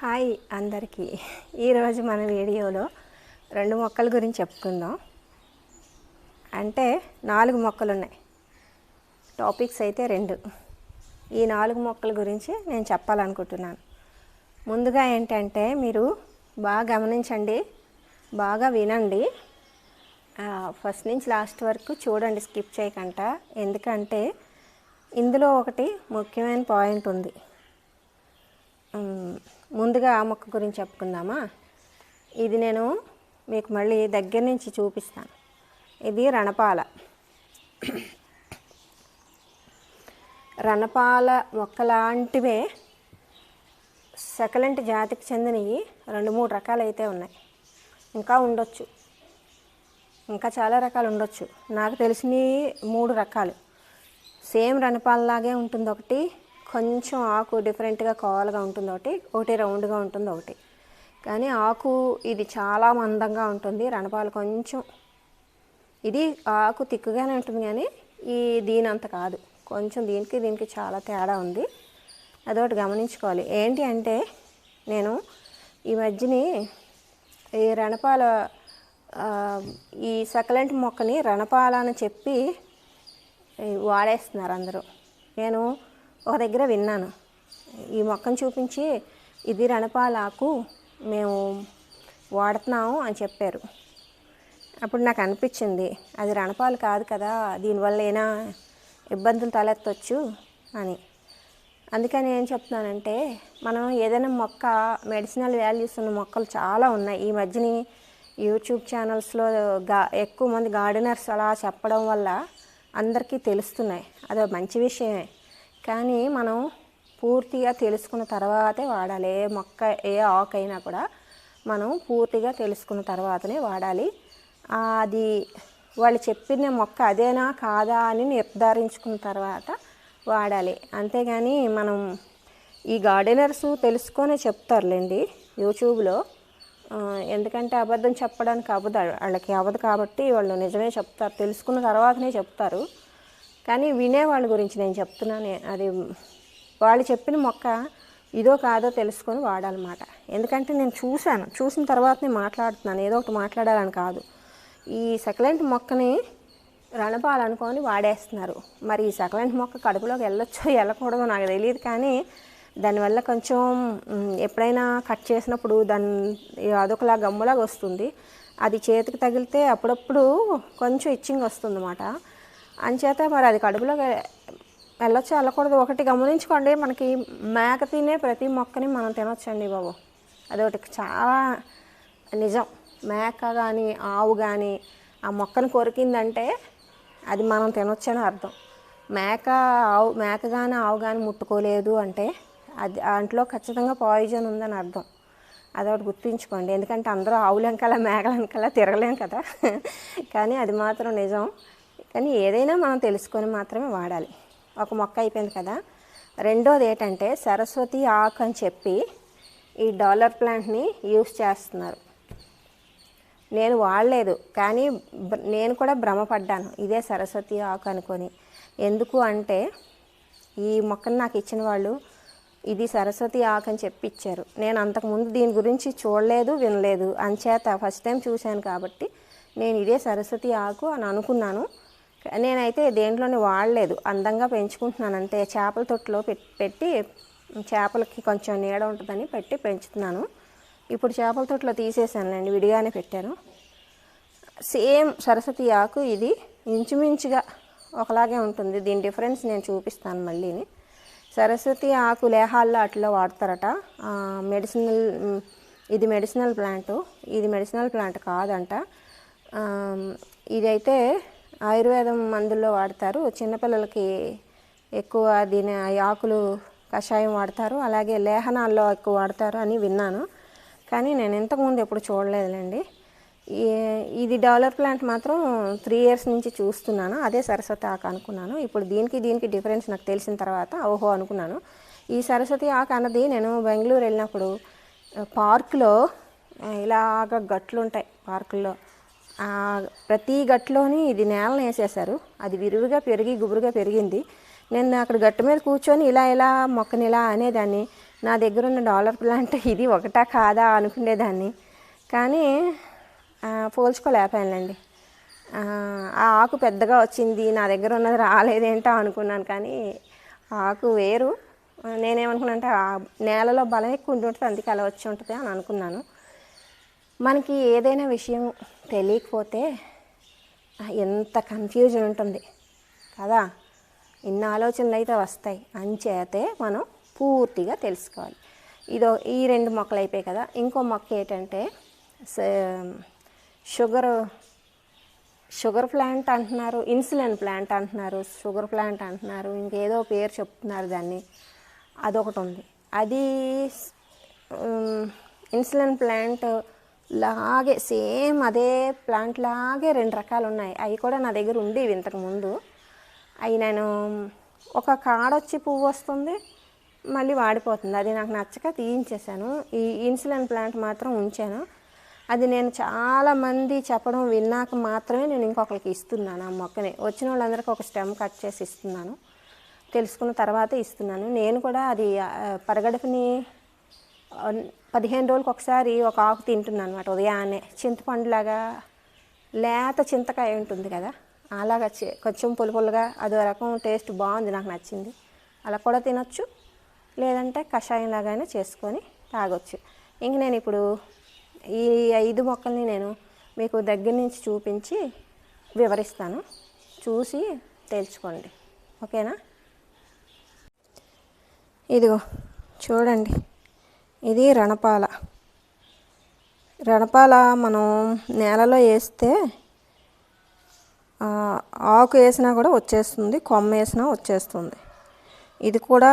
Hi అందరికీ. ఈరోజు మన వీడియోలో రెండు మొక్కల గురించి చెప్పుకుందాం. అంటే నాలుగు మొక్కలు ఉన్నాయి. టాపిక్స్ అయితే రెండు. ఈ నాలుగు మొక్కల గురించి నేను చెప్పాలనుకుంటున్నాను. ముందుగా ఏంటంటే మీరు బాగా గమనించండి బాగా వినండి. ఫస్ట్ నుంచి లాస్ట్ వరకు చూడండి స్కిప్ చేయకుండా ఎందుకంటే ఇందులో ఒకటి ముఖ్యమైన పాయింట్ ఉంది. ముందుగా ఆ మొక్క గురించి చెప్పుకుందామా? ఇది నేను మీకు మళ్ళీ దగ్గర నుంచి చూపిస్తాను. ఇది రణపాల. రణపాల మొక్క లాంటివే సకలెంట్ జాతికి చెందినవి రెండు మూడు రకాలు అయితే ఉన్నాయి. ఇంకా ఉండొచ్చు. ఇంకా చాలా రకాలు ఉండొచ్చు. నాకు తెలిసినవి మూడు రకాలు. సేమ్ రణపాలలాగే ఉంటుంది ఒకటి కొంచెం ఆకు డిఫరెంట్గా కావాలగా ఉంటుంది ఒకటి ఒకటి రౌండ్గా ఉంటుంది ఒకటి. కానీ ఆకు ఇది చాలా మందంగా ఉంటుంది. రణపాలు కొంచెం ఇది ఆకు తిక్కుగానే ఉంటుంది కానీ ఈ దీని అంత కాదు. కొంచెం దీనికి దీనికి చాలా తేడా ఉంది. అదొకటి గమనించుకోవాలి. ఏంటి అంటే నేను ఈ మధ్యని ఈ రణపాల ఈ సకలెంట్ మొక్కని రణపాల అని చెప్పి వాడేస్తున్నారు అందరూ. నేను ఒక దగ్గర విన్నాను. ఈ మొక్కను చూపించి ఇది రణపాలాకు మేము వాడుతున్నాము అని చెప్పారు. అప్పుడు నాకు అనిపించింది అది రణపాలు కాదు కదా దీనివల్ల ఏనా ఇబ్బందులు తలెత్తవచ్చు అని. అందుకని ఏం చెప్తున్నానంటే మనం ఏదైనా మొక్క మెడిసినల్ వాల్యూస్ ఉన్న మొక్కలు చాలా ఉన్నాయి. ఈ మధ్యని యూట్యూబ్ ఛానల్స్లో గా ఎక్కువ మంది గార్డెనర్స్ అలా చెప్పడం వల్ల అందరికీ తెలుస్తున్నాయి. అదో మంచి విషయమే. కానీ మనం పూర్తిగా తెలుసుకున్న తర్వాతే వాడాలి. ఏ మొక్క ఏ ఆకు అయినా కూడా మనం పూర్తిగా తెలుసుకున్న తర్వాతనే వాడాలి. అది వాళ్ళు చెప్పిన మొక్క అదేనా కాదా అని నిర్ధారించుకున్న తర్వాత వాడాలి. అంతేగాని మనం ఈ గార్డెనర్స్ తెలుసుకొనే చెప్తారులేండి యూట్యూబ్లో. ఎందుకంటే అబద్ధం చెప్పడానికి అవ్వదు వాళ్ళకి అవ్వదు కాబట్టి వాళ్ళు నిజమే చెప్తారు తెలుసుకున్న తర్వాతనే చెప్తారు. కానీ వినే వాళ్ళ గురించి నేను చెప్తున్నాను. అది వాళ్ళు చెప్పిన మొక్క ఇదో కాదో తెలుసుకొని వాడాలన్నమాట. ఎందుకంటే నేను చూశాను. చూసిన తర్వాతనే మాట్లాడుతున్నాను. ఏదో ఒకటి మాట్లాడాలని కాదు. ఈ సెకలెంట్ మొక్కని రణపాలనుకొని వాడేస్తున్నారు. మరి ఈ సెకలెంట్ మొక్క కడుపులోకి వెళ్ళొచ్చో వెళ్ళకూడదో నాకు తెలియదు కానీ దానివల్ల కొంచెం ఎప్పుడైనా కట్ చేసినప్పుడు దాని అదొకలా గమ్ములాగా వస్తుంది. అది చేతికి తగిలితే అప్పుడప్పుడు కొంచెం ఇచ్చింగ్ వస్తుందన్నమాట. అంచేత మరి అది కడుపులోకి వెళ్ళొచ్చు వెళ్ళకూడదు. ఒకటి గమనించుకోండి మనకి మేక తినే ప్రతి మొక్కని మనం తినొచ్చండి బాబు. అదొకటి చాలా నిజం. మేక కానీ ఆవు కానీ ఆ మొక్కను కొరికిందంటే అది మనం తినొచ్చని అర్థం. మేక ఆవు మేక కానీ ఆవు కానీ ముట్టుకోలేదు అంటే అది దాంట్లో ఖచ్చితంగా పాయిజన్ ఉందని అర్థం. అదొకటి గుర్తుంచుకోండి. ఎందుకంటే అందరూ ఆవుల వెనకాల మేకల వెనకాల తిరగలేం కదా. కానీ అది మాత్రం నిజం. కానీ ఏదైనా మనం తెలుసుకొని మాత్రమే వాడాలి. ఒక మొక్క అయిపోయింది కదా. రెండోది ఏంటంటే సరస్వతి ఆకు అని చెప్పి ఈ డాలర్ ప్లాంట్ని యూస్ చేస్తున్నారు. నేను వాడలేదు కానీ నేను కూడా భ్రమపడ్డాను. ఇదే సరస్వతి ఆకు అనుకొని. ఎందుకు అంటే ఈ మొక్కను నాకు ఇచ్చిన వాళ్ళు ఇది సరస్వతి ఆకు అని చెప్పి ఇచ్చారు. నేను అంతకుముందు దీని గురించి చూడలేదు వినలేదు. అంచేత ఫస్ట్ టైం చూశాను కాబట్టి నేను ఇదే సరస్వతి ఆకు అని అనుకున్నాను. నేనైతే దేంట్లోనే వాడలేదు. అందంగా పెంచుకుంటున్నాను అంతే చేపల తొట్టులో పెట్టి చేపలకి కొంచెం నీడ ఉంటుందని పెట్టి పెంచుతున్నాను. ఇప్పుడు చేపల తొట్టులో తీసేసానులేండి విడిగానే పెట్టాను. సేమ్ సరస్వతి ఆకు ఇది ఇంచుమించుగా ఒకలాగే ఉంటుంది. దీని డిఫరెన్స్ నేను చూపిస్తాను మళ్ళీని. సరస్వతి ఆకు లేహాల్లో అట్లా వాడతారట. మెడిసినల్ ఇది మెడిసినల్ ప్లాంట్ ఇది మెడిసినల్ ప్లాంట్ కాదంట. ఇదైతే ఆయుర్వేదం మందుల్లో వాడతారు. చిన్నపిల్లలకి ఎక్కువ దీని ఆకులు కషాయం వాడతారు. అలాగే లేహనాల్లో ఎక్కువ వాడతారు అని విన్నాను. కానీ నేను ఇంతకుముందు ఎప్పుడు చూడలేదులేండి. ఈ- ఇది డాలర్ ప్లాంట్ మాత్రం త్రీ ఇయర్స్ నుంచి చూస్తున్నాను. అదే సరస్వతి ఆకు అనుకున్నాను. ఇప్పుడు దీనికి దీనికి డిఫరెన్స్ నాకు తెలిసిన తర్వాత ఓహో అనుకున్నాను. ఈ సరస్వతి ఆకు అన్నది నేను బెంగళూరు వెళ్ళినప్పుడు పార్క్లో పార్కులో ఇలాగ గట్లు ఉంటాయి పార్కుల్లో ప్రతి గట్లోని ఇది నేలను వేసేసారు అది విరివిగా పెరిగి గుబురుగా పెరిగింది. నేను అక్కడ గట్టు మీద కూర్చొని ఇలా ఇలా మొక్కని ఇలా అనేదాన్ని. నా దగ్గర ఉన్న డాలర్ ప్లాంట్ ఇది ఒకటా కాదా అనుకునేదాన్ని. కానీ ఆ, ఆ ఆకు పెద్దగా వచ్చింది నా దగ్గర ఉన్నది రాలేదేంటో అనుకున్నాను. కానీ ఆకు వేరు. ఆ, నేనేమనుకున్నా అంటే నేలలో బలం ఎక్కువ ఉంటుంది అందుకే అలా వచ్చి ఉంటుంది అని అనుకున్నాను. మనకి ఏదైనా విషయం తెలియకపోతే ఎంత కన్ఫ్యూజన్ ఉంటుంది. కదా? ఇన్ని ఆలోచనలు అయితే వస్తాయి. అంచేతే మనం పూర్తిగా తెలుసుకోవాలి. ఇదో ఈ రెండు మొక్కలు అయిపోయాయి కదా? ఇంకో మొక్క ఏంటంటే స- షుగర్ షుగర్ ప్లాంట్ అంటున్నారు ఇన్సులిన్ ప్లాంట్ అంటున్నారు షుగర్ ప్లాంట్ అంటున్నారు ఇంకేదో పేరు చెప్తున్నారు దాన్ని. అదొకటి ఉంది. అది ఇన్సులిన్ ప్లాంట్ లాగే సేమ్ అదే ప్లాంట్ లాగే రెండు రకాలు ఉన్నాయి అవి కూడా నా దగ్గర ఉండేవి ఇంతకు ముందు. అవి నేను ఒక కాడొచ్చి పువ్వు వస్తుంది మళ్ళీ వాడిపోతుంది. అది నాకు నచ్చక తీయించేశాను. ఈ ఇన్సులిన్ ప్లాంట్ మాత్రం ఉంచాను. అది నేను చాలామంది చెప్పడం విన్నాక మాత్రమే నేను ఇంకొకరికి ఇస్తున్నాను ఆ మొక్కని. వచ్చిన వాళ్ళందరికీ ఒక స్టెమ్ కట్ చేసి ఇస్తున్నాను. తెలుసుకున్న తర్వాత ఇస్తున్నాను. నేను కూడా అది పరగడపని పరగడుపుని పదిహేను రోజులకి ఒకసారి ఒక ఆకు తింటున్నాను అనమాట ఉదయాన్నే. చింతపండులాగా లేత చింతకాయ ఉంటుంది కదా అలాగా కొంచెం పులుపులుగా అదో రకం టేస్ట్ బాగుంది నాకు నచ్చింది. అలా కూడా తినొచ్చు లేదంటే కషాయం లాగానే చేసుకొని తాగొచ్చు. ఇంక నేను ఇప్పుడు ఈ ఐదు మొక్కల్ని నేను మీకు దగ్గర నుంచి చూపించి వివరిస్తాను. చూసి తెలుసుకోండి ఓకేనా? ఇదిగో చూడండి. ఇది రణపాల. రణపాల మనం నేలలో వేస్తే ఆకు వేసినా కూడా వచ్చేస్తుంది కొమ్మ వేసినా వచ్చేస్తుంది. ఇది కూడా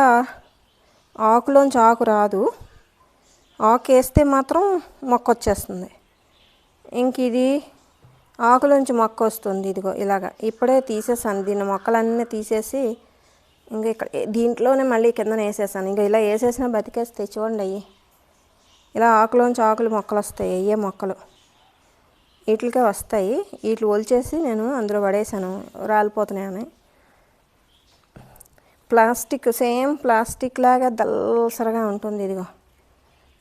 ఆకులోంచి ఆకు రాదు. ఆకు వేస్తే మాత్రం మొక్క వచ్చేస్తుంది. ఇంక ఇది ఆకులోంచి మొక్క వస్తుంది ఇదిగో ఇలాగా. ఇప్పుడే తీసేసాను. దీన్ని మొక్కలన్నీ తీసేసి ఇంకా ఇక్కడ దీంట్లోనే మళ్ళీ కిందన వేసేసాను. ఇంకా ఇలా వేసేసినా బతికేస్తాయి చూడండి అయ్యి. ఇలా ఆకులోంచి ఆకులు మొక్కలు వస్తాయి అయ్యే మొక్కలు. వీటికే వస్తాయి. వీటిని ఒలిచేసి నేను అందులో పడేసాను. రాలిపోతున్నాయని. ప్లాస్టిక్ సేమ్ ప్లాస్టిక్ లాగా దల్సరగా ఉంటుంది ఇదిగో.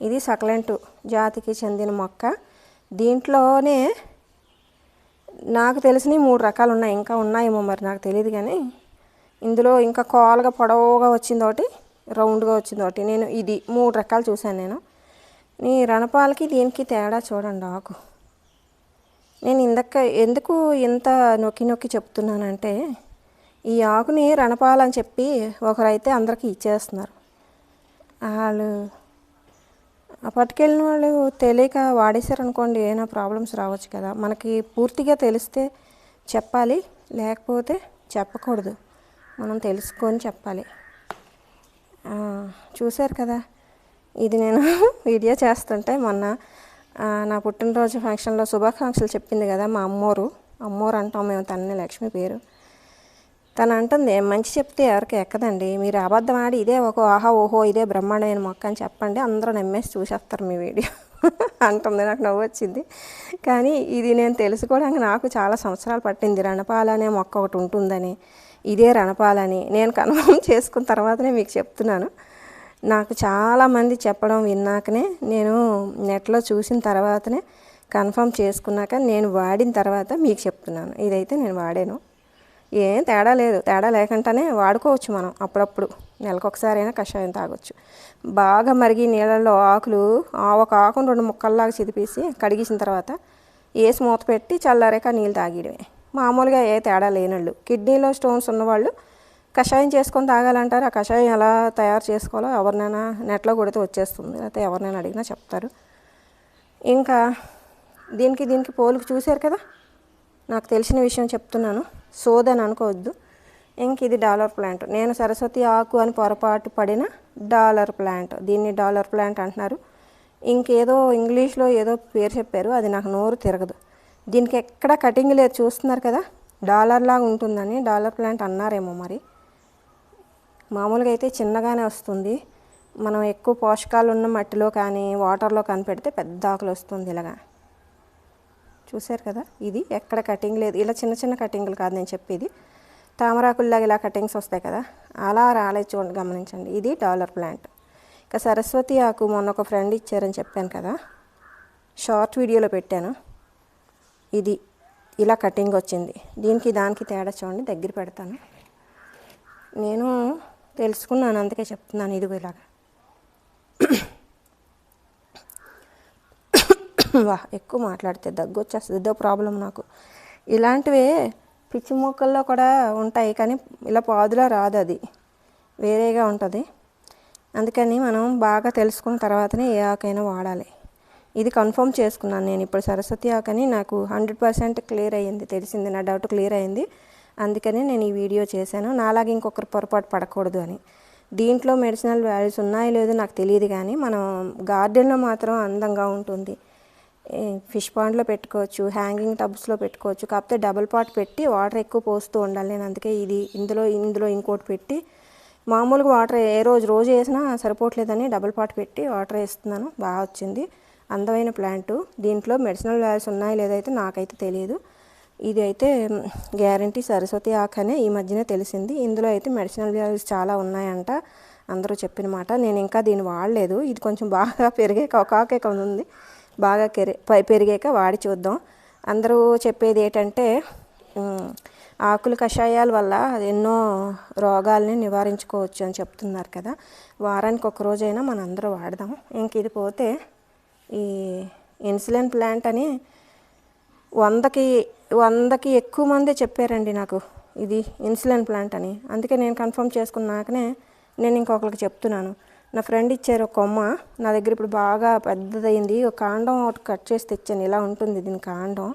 ఇది సకలెంటు జాతికి చెందిన మొక్క. దీంట్లోనే నాకు తెలిసినవి మూడు రకాలు ఉన్నాయి. ఇంకా ఉన్నాయేమో మరి నాకు తెలియదు కానీ ఇందులో ఇంకా కోలగా పొడవుగా వచ్చింది ఒకటి రౌండ్గా వచ్చింది ఒకటి నేను ఇది మూడు రకాలు చూశాను నేను. నీ రణపాలకి దీనికి తేడా చూడండి ఆకు నేను ఇందక ఎందుకు ఇంత నొక్కి నొక్కి చెప్తున్నానంటే ఈ ఆకుని రణపాలని చెప్పి ఒకరైతే అందరికీ ఇచ్చేస్తున్నారు. వాళ్ళు పట్టుకెళ్ళిన వాళ్ళు తెలియక వాడేశారనుకోండి ఏమైనా ప్రాబ్లమ్స్ రావచ్చు కదా. మనకి పూర్తిగా తెలిస్తే చెప్పాలి లేకపోతే చెప్పకూడదు. మనం తెలుసుకొని చెప్పాలి. చూశారు కదా? ఇది నేను వీడియో చేస్తుంటే మొన్న నా పుట్టినరోజు ఫంక్షన్లో శుభాకాంక్షలు చెప్పింది కదా మా అమ్మోరు. అమ్మోరు అంటాం మేము తనని లక్ష్మి పేరు. తను అంటుంది మంచి చెప్తే ఎవరికి ఎక్కదండి? మీరు అబద్ధం ఆడి ఇదే ఒక ఆహా ఓహో ఇదే బ్రహ్మాండమైన మొక్క అని చెప్పండి. అందరూ నమ్మేసి చూసేస్తారు మీ వీడియో. అంటుంది నాకు నవ్వు వచ్చింది. కానీ ఇది నేను తెలుసుకోవడానికి నాకు చాలా సంవత్సరాలు పట్టింది. రణపాల అనే మొక్క ఒకటి ఉంటుందని. ఇదే రణపాలని. నేను కన్ఫర్మ్ చేసుకున్న తర్వాతనే మీకు చెప్తున్నాను. నాకు చాలామంది చెప్పడం విన్నాకనే నేను నెట్లో చూసిన తర్వాతనే కన్ఫర్మ్ చేసుకున్నాక నేను వాడిన తర్వాత మీకు చెప్తున్నాను. ఇదైతే నేను వాడాను. ఏం తేడా లేదు. తేడా లేకుండానే వాడుకోవచ్చు మనం అప్పుడప్పుడు. నెలకొకసారైనా కషాయం తాగొచ్చు. బాగా మరిగి నీళ్ళల్లో ఆకులు ఆ ఒక ఆకును రెండు ముక్కల్లాగా చిదిపేసి కడిగేసిన తర్వాత వేసి మూత పెట్టి చల్లారాక నీళ్ళు తాగేయడమే. మామూలుగా ఏ తేడా లేనళ్ళు. కిడ్నీలో స్టోన్స్ ఉన్నవాళ్ళు కషాయం చేసుకొని తాగాలంటారు? ఆ కషాయం ఎలా తయారు చేసుకోవాలో ఎవరినైనా నెట్లో కొడితే వచ్చేస్తుంది. లేకపోతే ఎవరినైనా అడిగినా చెప్తారు. ఇంకా దీనికి దీనికి పోలుకు చూశారు కదా? నాకు తెలిసిన విషయం చెప్తున్నాను. సోదని అనుకోవద్దు. ఇంక ఇది డాలర్ ప్లాంట్. నేను సరస్వతి ఆకు అని పొరపాటు పడిన డాలర్ ప్లాంట్. దీన్ని డాలర్ ప్లాంట్ అంటున్నారు. ఇంకేదో ఇంగ్లీష్లో ఏదో పేరు చెప్పారు. అది నాకు నోరు తిరగదు. దీనికి ఎక్కడ కటింగ్ లేదు చూస్తున్నారు కదా? డాలర్ లాగా ఉంటుందని డాలర్ ప్లాంట్ అన్నారేమో మరి. మామూలుగా అయితే చిన్నగానే వస్తుంది. మనం ఎక్కువ పోషకాలు ఉన్న మట్టిలో కానీ వాటర్లో కానీ పెడితే పెద్ద ఆకులు వస్తుంది ఇలాగా. చూశారు కదా? ఇది ఎక్కడ కటింగ్ లేదు. ఇలా చిన్న చిన్న కటింగ్లు కాదు నేను చెప్పేది. తామరాకుల్లాగా ఇలా కటింగ్స్ వస్తాయి కదా? అలా రాలేదు చూడండి గమనించండి. ఇది డాలర్ ప్లాంట్. ఇక సరస్వతి ఆకు మొన్న ఒక ఫ్రెండ్ ఇచ్చారని చెప్పాను కదా? షార్ట్ వీడియోలో పెట్టాను. ఇది ఇలా కటింగ్ వచ్చింది. దీనికి దానికి తేడా చూడండి దగ్గర పెడతాను. నేను తెలుసుకున్నాను అందుకే చెప్తున్నాను ఇదిగో ఇలాగా. వా ఎక్కువ మాట్లాడితే దగ్గు వచ్చేస్తుంది ఇదో ప్రాబ్లం నాకు. ఇలాంటివే పిచ్చి మొక్కల్లో కూడా ఉంటాయి కానీ ఇలా పాదులా రాదు అది వేరేగా ఉంటుంది. అందుకని మనం బాగా తెలుసుకున్న తర్వాతనే ఏ ఆకైనా వాడాలి. ఇది కన్ఫర్మ్ చేసుకున్నాను నేను. ఇప్పుడు సరస్వతి ఆకని నాకు హండ్రెడ్ పర్సెంట్ క్లియర్ అయ్యింది తెలిసింది. నా డౌట్ క్లియర్ అయింది అందుకని నేను ఈ వీడియో చేశాను. నాలాగే ఇంకొకరు పొరపాటు పడకూడదు అని. దీంట్లో మెడిసినల్ వాల్యూస్ ఉన్నాయో లేదో నాకు తెలియదు కానీ మనం గార్డెన్లో మాత్రం అందంగా ఉంటుంది. ఫిష్ పాండ్లో పెట్టుకోవచ్చు హ్యాంగింగ్ టబ్స్లో పెట్టుకోవచ్చు కాకపోతే డబుల్ పాట్ పెట్టి వాటర్ ఎక్కువ పోస్తూ ఉండాలి. నేను అందుకే ఇది ఇందులో ఇందులో ఇంకోటి పెట్టి మామూలుగా వాటర్ ఏ రోజు రోజు వేసినా సరిపోవట్లేదని డబుల్ పాట్ పెట్టి వాటర్ వేస్తున్నాను. బాగా వచ్చింది. అందమైన ప్లాంట్. దీంట్లో మెడిసినల్ వాల్యూస్ ఉన్నాయో లేదో అయితే నాకైతే తెలియదు. ఇది అయితే గ్యారంటీ సరస్వతి ఆకనే ఈ మధ్యనే తెలిసింది. ఇందులో అయితే మెడిసినల్ వ్యాల్యూస్ చాలా ఉన్నాయంట. అందరూ చెప్పిన మాట. నేను ఇంకా దీన్ని వాడలేదు. ఇది కొంచెం బాగా పెరిగాక ఒక ఆకే ఉంది. బాగా కెరి పెరిగాక వాడి చూద్దాం. అందరూ చెప్పేది ఏంటంటే ఆకులు కషాయాల వల్ల ఎన్నో రోగాల్ని నివారించుకోవచ్చు అని చెప్తున్నారు కదా. వారానికి ఒక రోజైనా మనం అందరూ వాడదాం. ఇంక ఇది పోతే ఈ ఇన్సులిన్ ప్లాంట్ అని వందకి వందకి ఎక్కువ మందే చెప్పారండి నాకు ఇది ఇన్సులిన్ ప్లాంట్ అని. అందుకే నేను కన్ఫర్మ్ చేసుకున్నాకనే నేను ఇంకొకరికి చెప్తున్నాను. నా ఫ్రెండ్ ఇచ్చారు ఒక కొమ్మ నా దగ్గర ఇప్పుడు బాగా పెద్దదైంది ఒక కాండం ఒకటి కట్ చేసి తెచ్చాను ఇలా ఉంటుంది దీని కాండం.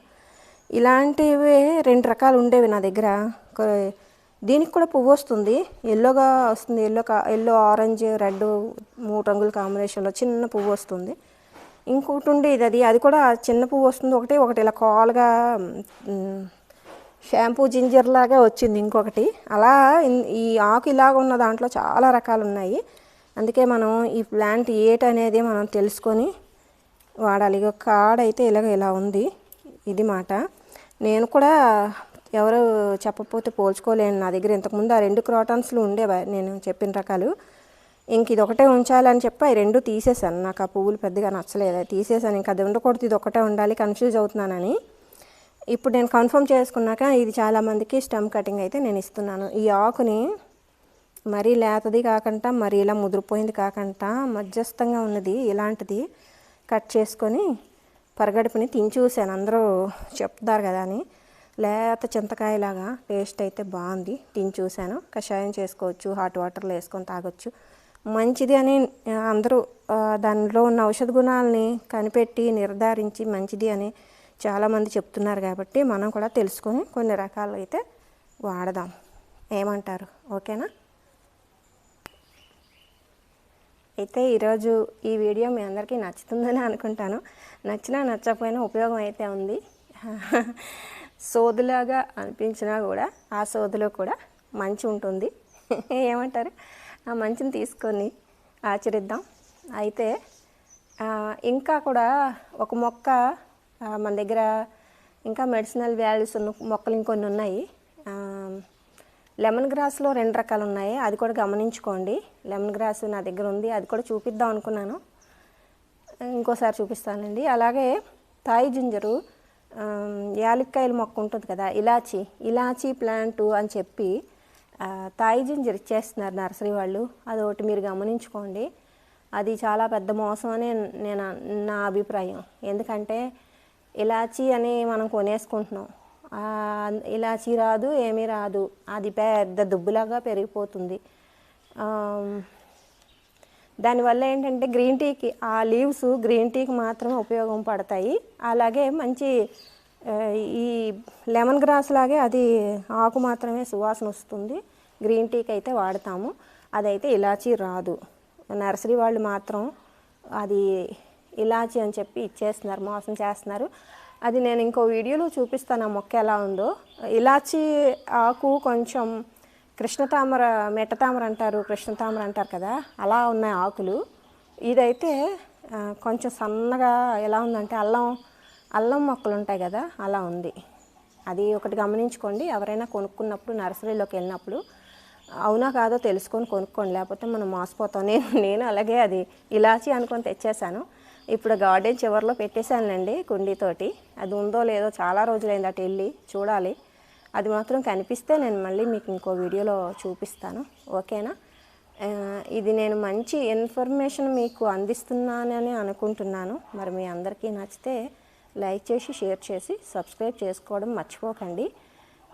ఇలాంటివి రెండు రకాలు ఉండేవి నా దగ్గర. ఒక- దీనికి కూడా పువ్వు వస్తుంది ఎల్లోగా వస్తుంది ఎల్లో కా ఎల్లో ఆరెంజ్ రెడ్ మూడు రంగుల కాంబినేషన్లో చిన్న పువ్వు వస్తుంది. ఇంకోటి ఉండేది అది. అది కూడా చిన్న పువ్వు వస్తుంది ఒకటి ఒకటి ఇలా కాలుగా షాంపూ జింజర్ లాగా వచ్చింది ఇంకొకటి. అలా ఈ ఆకు ఇలాగ ఉన్న దాంట్లో చాలా రకాలు ఉన్నాయి. అందుకే మనం ఈ ప్లాంట్ ఏట్ అనేది మనం తెలుసుకొని వాడాలి. ఇక కాడ అయితే ఇలాగ ఇలా ఉంది. ఇది మాట. నేను కూడా ఎవరు చెప్పకపోతే పోల్చుకోలేను నా దగ్గర. ఇంతకుముందు ఆ రెండు క్రాటాన్స్లు ఉండేవా? నేను చెప్పిన రకాలు. ఇంక ఇది ఒకటే ఉంచాలని చెప్పి అవి రెండు తీసేసాను నాకు ఆ పువ్వులు పెద్దగా నచ్చలేదు. తీసేసాను ఇంకా అది ఉండకూడదు. ఇది ఒకటే ఉండాలి. కన్ఫ్యూజ్ అవుతున్నానని. ఇప్పుడు నేను కన్ఫర్మ్ చేసుకున్నాక ఇది చాలామందికి స్టమ్ కటింగ్ అయితే నేను ఇస్తున్నాను. ఈ ఆకుని మరీ లేతది కాకుండా మరీ ఇలా ముదిరిపోయింది కాకుండా మధ్యస్థంగా ఉన్నది ఇలాంటిది కట్ చేసుకొని పరగడుపుని తినిచూసాను అందరూ చెప్తారు కదా అని. లేత చింతకాయలాగా టేస్ట్ అయితే బాగుంది. తిని చూశాను. కషాయం చేసుకోవచ్చు హాట్ వాటర్లో వేసుకొని తాగొచ్చు. మంచిది అని అందరూ దానిలో ఉన్న ఔషధ గుణాలని కనిపెట్టి నిర్ధారించి మంచిది అని చాలామంది చెప్తున్నారు కాబట్టి మనం కూడా తెలుసుకొని కొన్ని రకాలు అయితే వాడదాం. ఏమంటారు? ఓకేనా? అయితే ఈరోజు ఈ వీడియో మీ అందరికీ నచ్చుతుందని అనుకుంటాను. నచ్చినా నచ్చకపోయినా ఉపయోగం అయితే ఉంది. సోదులాగా అనిపించినా కూడా ఆ సోదులో కూడా మంచి ఉంటుంది. ఏమంటారు? ఆ మంచిని తీసుకొని ఆచరిద్దాం. అయితే ఇంకా కూడా ఒక మొక్క మన దగ్గర ఇంకా మెడిసినల్ వాల్యూస్ ఉన్న మొక్కలు ఇంకొన్ని ఉన్నాయి. లెమన్ గ్రాస్లో రెండు రకాలు ఉన్నాయి. అది కూడా గమనించుకోండి. లెమన్ గ్రాస్ నా దగ్గర ఉంది. అది కూడా చూపిద్దాం అనుకున్నాను. ఇంకోసారి చూపిస్తానండి అలాగే తాయి జింజరు ఆమ్, యాలక్కాయల మొక్క ఉంటుంది కదా ఇలాచి ఇలాచి ప్లాంట్ అని చెప్పి తాయి జింజర్ ఇచ్చేస్తున్నారు నర్సరీ వాళ్ళు. అది ఒకటి మీరు గమనించుకోండి. అది చాలా పెద్ద మోసం అని నేను నా అభిప్రాయం. ఎందుకంటే ఇలాచి అని మనం కొనేసుకుంటున్నాం. ఇలాచీ రాదు ఏమీ రాదు. అది పెద్ద దుబ్బులాగా పెరిగిపోతుంది. దానివల్ల ఏంటంటే గ్రీన్ టీకి ఆ లీవ్స్ గ్రీన్ టీకి మాత్రమే ఉపయోగం పడతాయి. అలాగే మంచి ఈ లెమన్ గ్రాస్ లాగే అది ఆకు మాత్రమే సువాసన వస్తుంది. గ్రీన్ టీకి అయితే వాడతాము. అదైతే ఇలాచీ రాదు. నర్సరీ వాళ్ళు మాత్రం అది ఇలాచి అని చెప్పి ఇచ్చేస్తున్నారు మోసం చేస్తున్నారు. అది నేను ఇంకో వీడియోలో చూపిస్తాను ఆ మొక్క ఎలా ఉందో. ఇలాచి ఆకు కొంచెం కృష్ణతామర మెట్టతామర అంటారు కృష్ణతామర అంటారు కదా అలా ఉన్నాయి ఆకులు. ఇదైతే కొంచెం సన్నగా ఎలా ఉందంటే అల్లం అల్లం మొక్కలు ఉంటాయి కదా అలా ఉంది. అది ఒకటి గమనించుకోండి. ఎవరైనా కొనుక్కున్నప్పుడు నర్సరీలోకి వెళ్ళినప్పుడు అవునా కాదో తెలుసుకొని కొనుక్కోండి. లేకపోతే మనం మోసపోతాం. నేను నేను అలాగే అది ఇలాచి అనుకొని తెచ్చేసాను ఇప్పుడు గార్డెన్ చివరిలో పెట్టేశానండి కుండీతోటి. అది ఉందో లేదో చాలా రోజులైంది అటు వెళ్ళి చూడాలి. అది మాత్రం కనిపిస్తే నేను మళ్ళీ మీకు ఇంకో వీడియోలో చూపిస్తాను. ఓకేనా? ఇది నేను మంచి ఇన్ఫర్మేషన్ మీకు అందిస్తున్నానని అనుకుంటున్నాను. మరి మీ అందరికీ నచ్చితే లైక్ చేసి షేర్ చేసి సబ్స్క్రైబ్ చేసుకోవడం మర్చిపోకండి.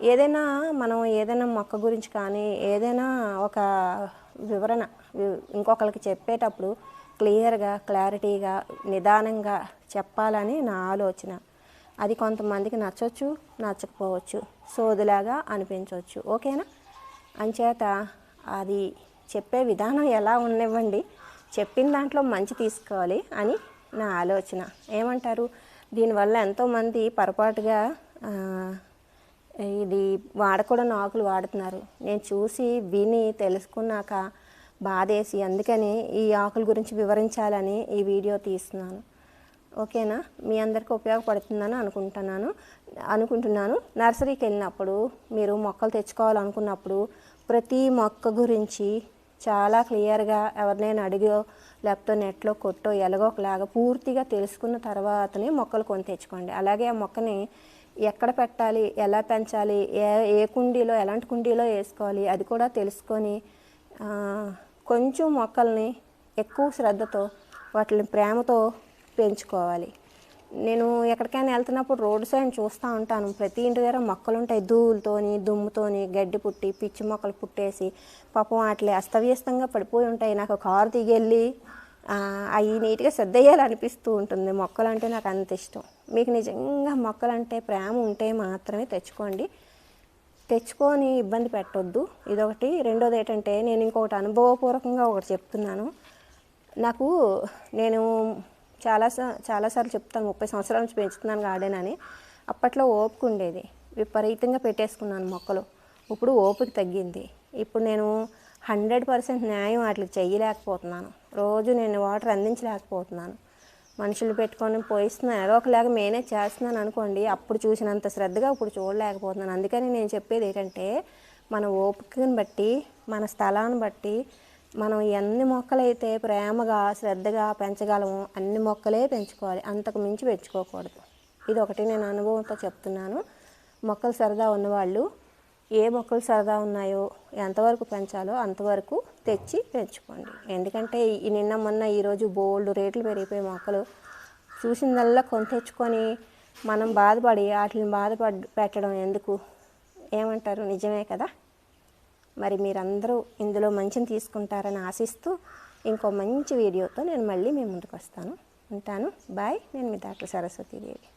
ఏదైనా మనం ఏదైనా మొక్క గురించి కానీ ఏదైనా ఒక వివరణ ఇంకొకరికి చెప్పేటప్పుడు క్లియర్గా క్లారిటీగా నిదానంగా చెప్పాలని నా ఆలోచన. అది కొంతమందికి నచ్చవచ్చు నచ్చకపోవచ్చు సోదిలాగా అనిపించవచ్చు ఓకేనా? అంచేత అది చెప్పే విధానం ఎలా ఉండనివ్వండి చెప్పిన దాంట్లో మంచి తీసుకోవాలి అని నా ఆలోచన. ఏమంటారు? దీనివల్ల ఎంతోమంది పొరపాటుగా ఇది వాడకూడని ఆకులు వాడుతున్నారు. నేను చూసి విని తెలుసుకున్నాక బాధేసి అందుకని ఈ ఆకుల గురించి వివరించాలని ఈ వీడియో తీస్తున్నాను. ఓకేనా? మీ అందరికీ ఉపయోగపడుతుందని అనుకుంటున్నాను. అనుకుంటున్నాను. నర్సరీకి వెళ్ళినప్పుడు మీరు మొక్కలు తెచ్చుకోవాలనుకున్నప్పుడు ప్రతి మొక్క గురించి చాలా క్లియర్గా ఎవరినైనా అడిగో లేకపోతే నెట్లో కొట్టో ఎలాగో ఒకలాగా పూర్తిగా తెలుసుకున్న తర్వాతనే మొక్కలు కొని తెచ్చుకోండి. అలాగే ఆ మొక్కని ఎక్కడ పెట్టాలి ఎలా పెంచాలి ఏ ఏ కుండీలో ఎలాంటి కుండీలో వేసుకోవాలి అది కూడా తెలుసుకొని కొంచెం మొక్కల్ని ఎక్కువ శ్రద్ధతో వాటిని ప్రేమతో పెంచుకోవాలి. నేను ఎక్కడికైనా వెళ్తున్నప్పుడు రోడ్ సైడ్ చూస్తూ ఉంటాను. ప్రతి ఇంటి దగ్గర మొక్కలు ఉంటాయి ధూళితోని దుమ్ముతోని గడ్డి పుట్టి పిచ్చి మొక్కలు పుట్టేసి పాపం వాటిని అస్తవ్యస్తంగా పడిపోయి ఉంటాయి. నాకు కారు దిగెళ్ళి అవి నీట్గా సర్దేయాలనిపిస్తూ ఉంటుంది. మొక్కలు అంటే నాకు అంత ఇష్టం. మీకు నిజంగా మొక్కలంటే ప్రేమ ఉంటే మాత్రమే తెచ్చుకోండి. తెచ్చుకొని ఇబ్బంది పెట్టొద్దు. ఇదొకటి. రెండోది ఏంటంటే నేను ఇంకొకటి అనుభవపూర్వకంగా ఒకటి చెప్తున్నాను. నాకు నేను చాలా చాలాసార్లు చెప్తాను. ముప్పై సంవత్సరాల నుంచి పెంచుతున్నాను గార్డెన్ అని. అప్పట్లో ఓపిక ఉండేది. విపరీతంగా పెట్టేసుకున్నాను మొక్కలు. ఇప్పుడు ఓపిక తగ్గింది. ఇప్పుడు నేను హండ్రెడ్ పర్సెంట్ న్యాయం వాటికి చెయ్యలేకపోతున్నాను. రోజు నేను వాటర్ అందించలేకపోతున్నాను. మనుషులు పెట్టుకొని పోయిస్తున్నాను ఏదో ఒకలాగా మేనే చేస్తున్నాను అనుకోండి అప్పుడు చూసినంత శ్రద్ధగా ఇప్పుడు చూడలేకపోతున్నాను. అందుకని నేను చెప్పేది ఏంటంటే మన ఓపికను బట్టి మన స్థలాన్ని బట్టి మనం ఎన్ని మొక్కలైతే ప్రేమగా శ్రద్ధగా పెంచగలమో అన్ని మొక్కలే పెంచుకోవాలి. అంతకు మించి పెంచుకోకూడదు. ఇది ఒకటి నేను అనుభవంతో చెప్తున్నాను. మొక్కలు సరదా ఉన్నవాళ్ళు ఏ మొక్కలు సరదా ఉన్నాయో ఎంతవరకు పెంచాలో అంతవరకు తెచ్చి పెంచుకోండి. ఎందుకంటే ఈ నిన్న మొన్న ఈరోజు బోల్డ్ రేట్లు పెరిగిపోయి మొక్కలు చూసిందల్లా కొని తెచ్చుకొని మనం బాధపడి వాటిని బాధపడ్ పెట్టడం ఎందుకు? ఏమంటారు? నిజమే కదా? మరి మీరందరూ ఇందులో మంచిని తీసుకుంటారని ఆశిస్తూ ఇంకో మంచి వీడియోతో నేను మళ్ళీ మీ ముందుకు వస్తాను ఉంటాను. బాయ్. నేను మీ డాక్టర్ సరస్వతీదేవి.